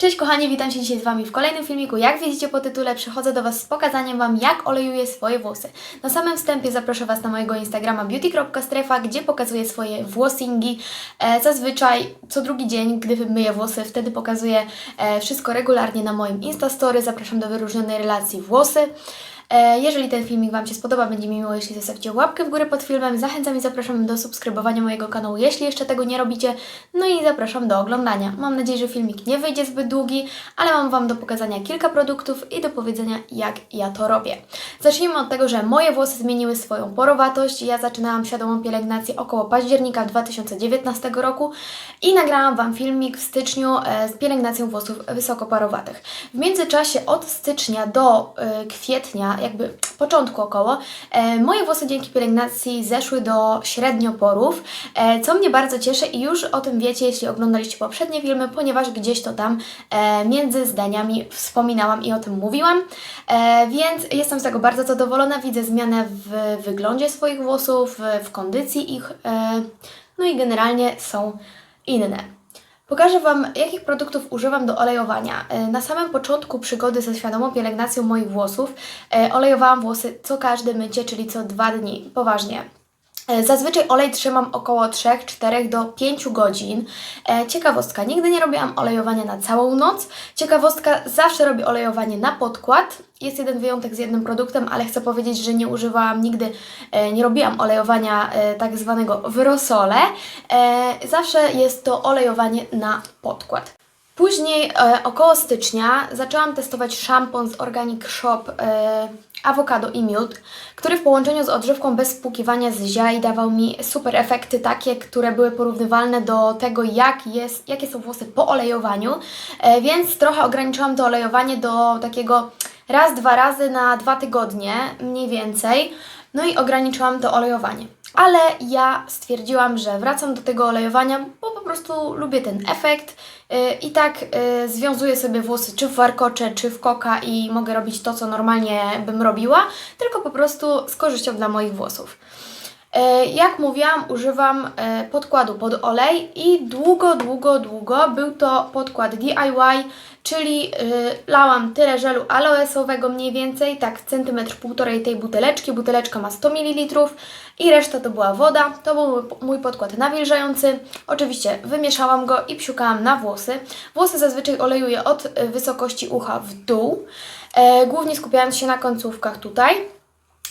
Cześć kochani, witam się dzisiaj z Wami w kolejnym filmiku. Jak widzicie po tytule, przychodzę do Was z pokazaniem Wam, jak olejuję swoje włosy. Na samym wstępie zaproszę Was na mojego Instagrama beauty.strefa, gdzie pokazuję swoje włosingi. E, zazwyczaj co drugi dzień, gdy myję włosy, wtedy pokazuję e, wszystko regularnie na moim Instastory. Zapraszam do wyróżnionej relacji włosy. E, Jeżeli ten filmik Wam się spodoba, będzie mi miło, jeśli zostawicie łapkę w górę pod filmem. Zachęcam i zapraszam do subskrybowania mojego kanału, jeśli jeszcze tego nie robicie. No i zapraszam do oglądania. Mam nadzieję, że filmik nie wyjdzie zbyt długi, ale mam Wam do pokazania kilka produktów i do powiedzenia, jak ja to robię. Zacznijmy od tego, że moje włosy zmieniły swoją porowatość. Ja zaczynałam świadomą pielęgnację około października 2019 roku i nagrałam Wam filmik w styczniu e, z pielęgnacją włosów wysokoparowatych. W międzyczasie od stycznia do e, kwietnia, jakby początku około, e, moje włosy dzięki pielęgnacji zeszły do średnioporów, e, co mnie bardzo cieszy i już o tym wiecie, jeśli oglądaliście poprzednie filmy, ponieważ gdzieś to tam e, między zdaniami wspominałam i o tym mówiłam, więc jestem z tego bardzo zadowolona, widzę zmianę w wyglądzie swoich włosów, w, kondycji ich, no i generalnie są inne. Pokażę Wam, jakich produktów używam do olejowania. E, Na samym początku przygody ze świadomą pielęgnacją moich włosów e, olejowałam włosy co każde mycie, czyli co dwa dni. Poważnie. E, Zazwyczaj olej trzymam około 3-4 do 5 godzin. Ciekawostka, nigdy nie robiłam olejowania na całą noc. Ciekawostka, zawsze robię olejowanie na podkład. Jest jeden wyjątek z jednym produktem, ale chcę powiedzieć, że nie używałam nigdy, e, nie robiłam olejowania e, tak zwanego w rosole. E, Zawsze jest to olejowanie na podkład. Później, około stycznia, zaczęłam testować szampon z Organic Shop Awokado i Miód, który w połączeniu z odżywką bez spłukiwania z ziai dawał mi super efekty, takie, które były porównywalne do tego, jak jest, jakie są włosy po olejowaniu, więc trochę ograniczyłam to olejowanie do takiego raz, dwa razy na dwa tygodnie, mniej więcej, no i ograniczyłam to olejowanie. Ale ja stwierdziłam, że wracam do tego olejowania, bo po prostu lubię ten efekt yy, i tak yy, związuję sobie włosy czy w warkocze, czy w koka i mogę robić to, co normalnie bym robiła, tylko po prostu z korzyścią dla moich włosów. E, Jak mówiłam, używam e, podkładu pod olej i długo, długo, długo był to podkład DIY, czyli e, lałam tyle żelu aloesowego mniej więcej, tak centymetr półtorej tej buteleczki, buteleczka ma 100 ml i reszta to była woda, to był mój- podkład nawilżający, oczywiście wymieszałam go i psiukałam na włosy. Włosy zazwyczaj olejuję od wysokości ucha w dół, głównie skupiając się na końcówkach tutaj.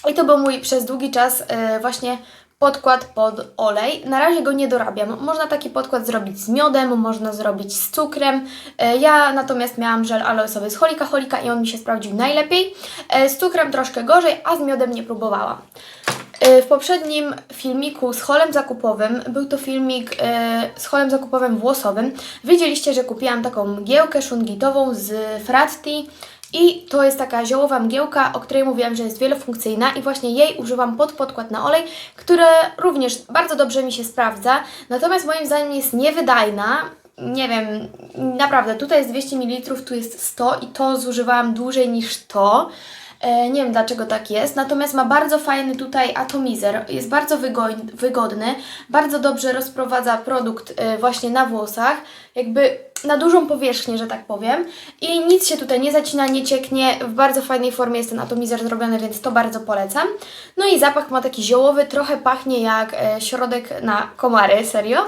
I to był mój przez długi czas e, właśnie podkład pod olej. Na razie go nie dorabiam. Można taki podkład zrobić z miodem, można zrobić z cukrem. E, ja natomiast miałam żel aloesowy z Holika Holika i on mi się sprawdził najlepiej. E, z cukrem troszkę gorzej, a z miodem nie próbowałam. W poprzednim filmiku z holem zakupowym, był to filmik z holem zakupowym włosowym, widzieliście, że kupiłam taką mgiełkę szungitową z Fratti i to jest taka ziołowa mgiełka, o której mówiłam, że jest wielofunkcyjna i właśnie jej używam pod podkład na olej, które również bardzo dobrze mi się sprawdza, natomiast moim zdaniem jest niewydajna. Nie wiem, naprawdę, tutaj jest 200 ml, tu jest 100 i to zużywałam dłużej niż to. E, nie wiem dlaczego tak jest, natomiast ma bardzo fajny tutaj atomizer, jest bardzo wygo- wygodny, bardzo dobrze rozprowadza produkt e, właśnie na włosach, jakby na dużą powierzchnię, że tak powiem i nic się tutaj nie zacina, nie cieknie, w bardzo fajnej formie jest ten atomizer zrobiony, więc to bardzo polecam. No i zapach ma taki ziołowy, trochę pachnie jak e, środek na komary, serio.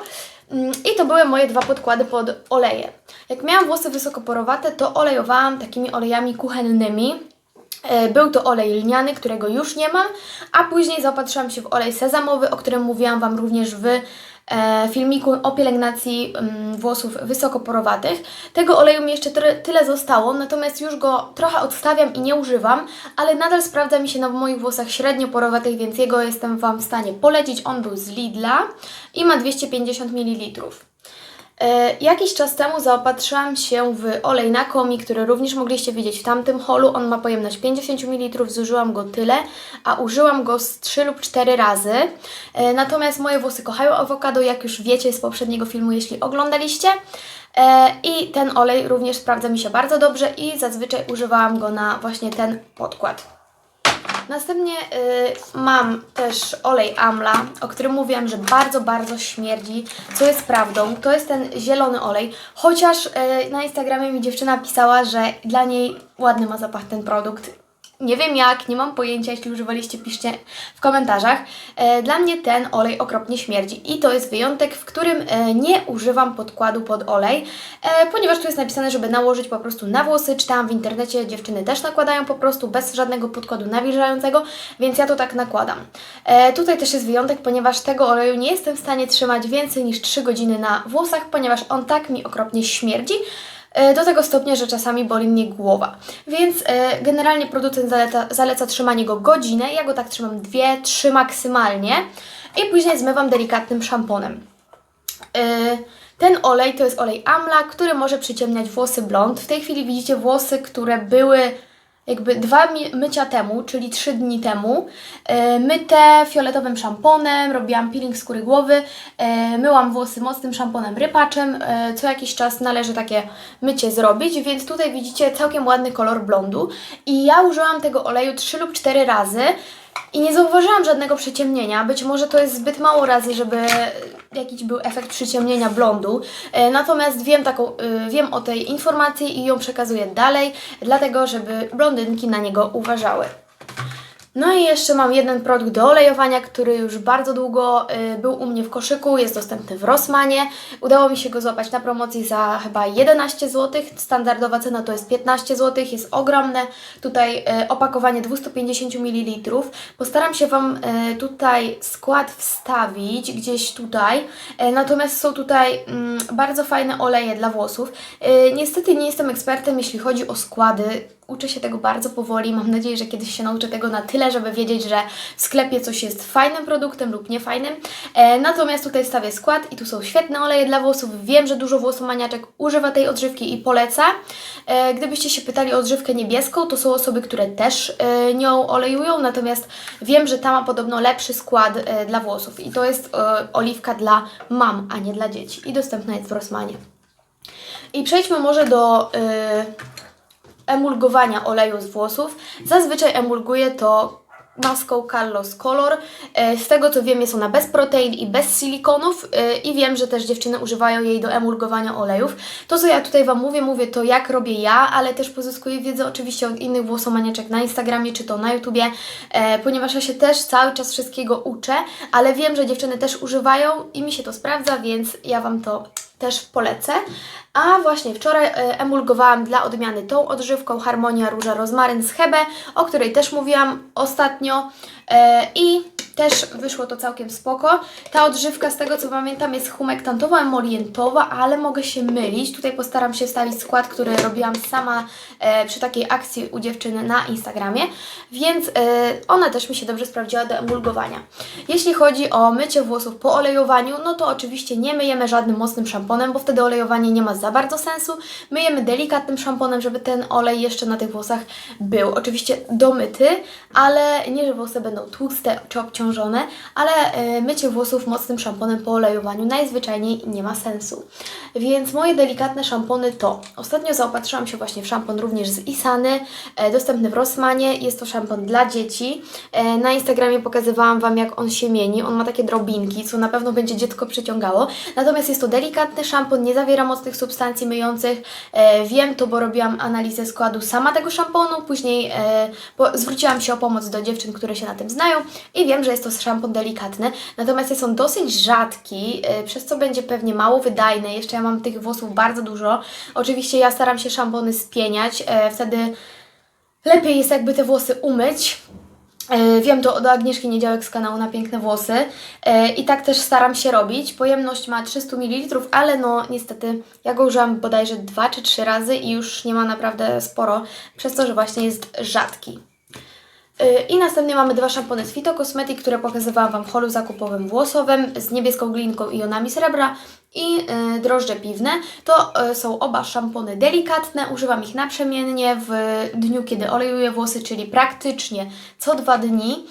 Mm, I to były moje dwa podkłady pod oleje. Jak miałam włosy wysokoporowate, to olejowałam takimi olejami kuchennymi. E, Był to olej lniany, którego już nie mam, a później zaopatrzyłam się w olej sezamowy, o którym mówiłam Wam również w filmiku o pielęgnacji mm, włosów wysokoporowatych. Tego oleju mi jeszcze tyle zostało, natomiast już go trochę odstawiam i nie używam, ale nadal sprawdza mi się na moich włosach średnio porowatych, więc jego jestem Wam w stanie polecić. On był z Lidla i ma 250 ml. E, Jakiś czas temu zaopatrzyłam się w olej na komi, który również mogliście widzieć w tamtym holu. On ma pojemność 50 ml, zużyłam go tyle, a użyłam go z 3 lub 4 razy. E, Natomiast moje włosy kochają awokado, jak już wiecie z poprzedniego filmu, jeśli oglądaliście. E, I ten olej również sprawdza mi się bardzo dobrze i zazwyczaj używałam go na właśnie ten podkład. Następnie y, mam też olej Amla, o którym mówiłam, że bardzo, bardzo śmierdzi, co jest prawdą. To jest ten zielony olej, chociaż y, na Instagramie mi dziewczyna pisała, że dla niej ładny ma zapach ten produkt. Nie wiem jak, nie mam pojęcia, jeśli używaliście, piszcie w komentarzach. E, Dla mnie ten olej okropnie śmierdzi i to jest wyjątek, w którym e, nie używam podkładu pod olej, e, ponieważ tu jest napisane, żeby nałożyć po prostu na włosy. Czytałam w internecie, dziewczyny też nakładają po prostu bez żadnego podkładu nawilżającego, więc ja to tak nakładam. Tutaj też jest wyjątek, ponieważ tego oleju nie jestem w stanie trzymać więcej niż 3 godziny na włosach, ponieważ on tak mi okropnie śmierdzi, do tego stopnia, że czasami boli mnie głowa. Więc e, generalnie producent zaleca, zaleca trzymanie go godzinę, ja go tak trzymam 2-3 maksymalnie i później zmywam delikatnym szamponem. E, ten olej to jest olej Amla, który może przyciemniać włosy blond. W tej chwili widzicie włosy, które były jakby dwa mycia temu, czyli trzy dni temu, e, myte fioletowym szamponem, robiłam peeling skóry głowy, e, myłam włosy mocnym szamponem rypaczem, e, co jakiś czas należy takie mycie zrobić, więc tutaj widzicie całkiem ładny kolor blondu. I ja użyłam tego oleju 3 lub 4 razy i nie zauważyłam żadnego przyciemnienia. Być może to jest zbyt mało razy, żeby jakiś był efekt przyciemnienia blondu. E, Natomiast wiem, taką, y, wiem o tej informacji i ją przekazuję dalej, dlatego żeby blondynki na niego uważały. No i jeszcze mam jeden produkt do olejowania, który już bardzo długo y, był u mnie w koszyku, jest dostępny w Rossmanie. Udało mi się go złapać na promocji za chyba 11 zł. Standardowa cena to jest 15 zł, jest ogromne. Tutaj y, opakowanie 250 ml. Postaram się Wam y, tutaj skład wstawić gdzieś tutaj. Y, natomiast są tutaj mm, bardzo fajne oleje dla włosów. Y, niestety nie jestem ekspertem, jeśli chodzi o składy uczę się tego bardzo powoli. Mam nadzieję, że kiedyś się nauczę tego na tyle, żeby wiedzieć, że w sklepie coś jest fajnym produktem lub niefajnym. E, natomiast tutaj stawię skład i tu są świetne oleje dla włosów. Wiem, że dużo włosomaniaczek używa tej odżywki i poleca. E, gdybyście się pytali o odżywkę niebieską, to są osoby, które też e, nią olejują, natomiast wiem, że ta ma podobno lepszy skład e, dla włosów i to jest e, oliwka dla mam, a nie dla dzieci i dostępna jest w Rossmanie. I przejdźmy może do... E, emulgowania oleju z włosów. Zazwyczaj emulguję to maską Carlos Color. E, Z tego co wiem jest ona bez protein i bez silikonów e, i wiem, że też dziewczyny używają jej do emulgowania olejów. To co ja tutaj Wam mówię, mówię to jak robię ja, ale też pozyskuję wiedzę oczywiście od innych włosomaniaczek na Instagramie czy to na YouTubie, e, ponieważ ja się też cały czas wszystkiego uczę, ale wiem, że dziewczyny też używają i mi się to sprawdza, więc ja Wam to też polecę. A właśnie wczoraj e, emulgowałam dla odmiany tą odżywką Harmonia Róża Rozmaryn z Hebe, o której też mówiłam ostatnio e, i też wyszło to całkiem spoko. Ta odżywka z tego co pamiętam jest humektantowa, emolientowa, ale mogę się mylić. Tutaj postaram się wstawić skład, który robiłam sama e, przy takiej akcji u dziewczyny na Instagramie, więc e, ona też mi się dobrze sprawdziła do emulgowania. Jeśli chodzi o mycie włosów po olejowaniu, no to oczywiście nie myjemy żadnym mocnym szamponem, bo wtedy olejowanie nie ma za bardzo sensu. Myjemy delikatnym szamponem, żeby ten olej jeszcze na tych włosach był. Oczywiście domyty, ale nie, że włosy będą tłuste czy obciążone, ale e, mycie włosów mocnym szamponem po olejowaniu najzwyczajniej nie ma sensu. Więc moje delikatne szampony to ostatnio zaopatrzyłam się właśnie w szampon również z Isany, e, dostępny w Rossmanie. Jest to szampon dla dzieci. E, na Instagramie pokazywałam Wam jak on się mieni. On ma takie drobinki, co na pewno będzie dziecko przyciągało. Natomiast jest to delikatny szampon, nie zawiera mocnych substancji myjących. Wiem to, bo robiłam analizę składu sama tego szamponu. Później zwróciłam się o pomoc do dziewczyn, które się na tym znają i wiem, że jest to szampon delikatny. Natomiast jest on dosyć rzadki, e, przez co będzie pewnie mało wydajny. Jeszcze ja mam tych włosów bardzo dużo. Oczywiście ja staram się szampony spieniać, e, wtedy lepiej jest jakby te włosy umyć. E, Wiem to od Agnieszki Niedziałek z kanału Na Piękne Włosy i tak też staram się robić. Pojemność ma 300 ml, ale no niestety ja go użyłam bodajże 2 czy 3 razy i już nie ma naprawdę sporo, przez to, że właśnie jest rzadki. Y, I następnie mamy dwa szampony z Fito Cosmetic, które pokazywałam Wam w holu zakupowym włosowym z niebieską glinką i jonami srebra i y, drożdże piwne. To y, są oba szampony delikatne, używam ich naprzemiennie w dniu, kiedy olejuję włosy, czyli praktycznie co dwa dni.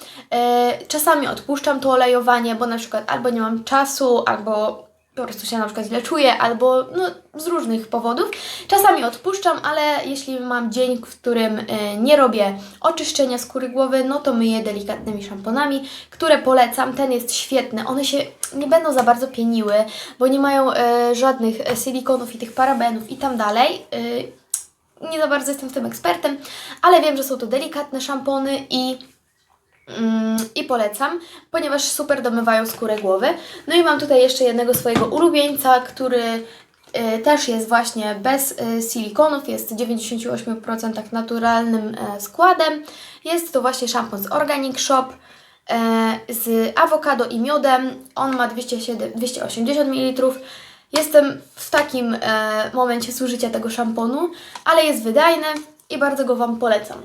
Czasami odpuszczam to olejowanie, bo na przykład albo nie mam czasu, albo po prostu się na przykład źle czuję, albo no, z różnych powodów. Czasami odpuszczam, ale jeśli mam dzień, w którym y, nie robię oczyszczenia skóry głowy, no to myję delikatnymi szamponami, które polecam. Ten jest świetny. One się nie będą za bardzo pieniły, bo nie mają y, żadnych e, silikonów i tych parabenów i tam dalej. Y, nie za bardzo jestem w tym ekspertem, ale wiem, że są to delikatne szampony i i polecam, ponieważ super domywają skórę głowy. No i mam tutaj jeszcze jednego swojego ulubieńca, który y, też jest właśnie bez y, silikonów, jest w 98% naturalnym e, składem. Jest to właśnie szampon z Organic Shop e, z awokado i miodem. On ma 207, 280 ml. Jestem w takim e, momencie zużycia tego szamponu, ale jest wydajny i bardzo go Wam polecam.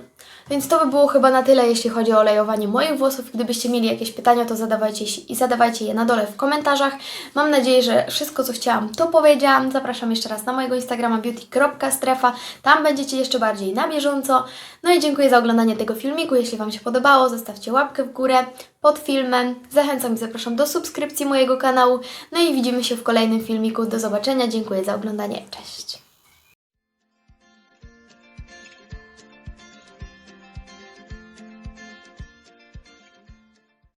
Więc to by było chyba na tyle, jeśli chodzi o olejowanie moich włosów. Gdybyście mieli jakieś pytania, to zadawajcie, i zadawajcie je na dole w komentarzach. Mam nadzieję, że wszystko, co chciałam, to powiedziałam. Zapraszam jeszcze raz na mojego Instagrama beauty.strefa. Tam będziecie jeszcze bardziej na bieżąco. No i dziękuję za oglądanie tego filmiku. Jeśli Wam się podobało, zostawcie łapkę w górę pod filmem. Zachęcam i zapraszam do subskrypcji mojego kanału. No i widzimy się w kolejnym filmiku. Do zobaczenia. Dziękuję za oglądanie. Cześć!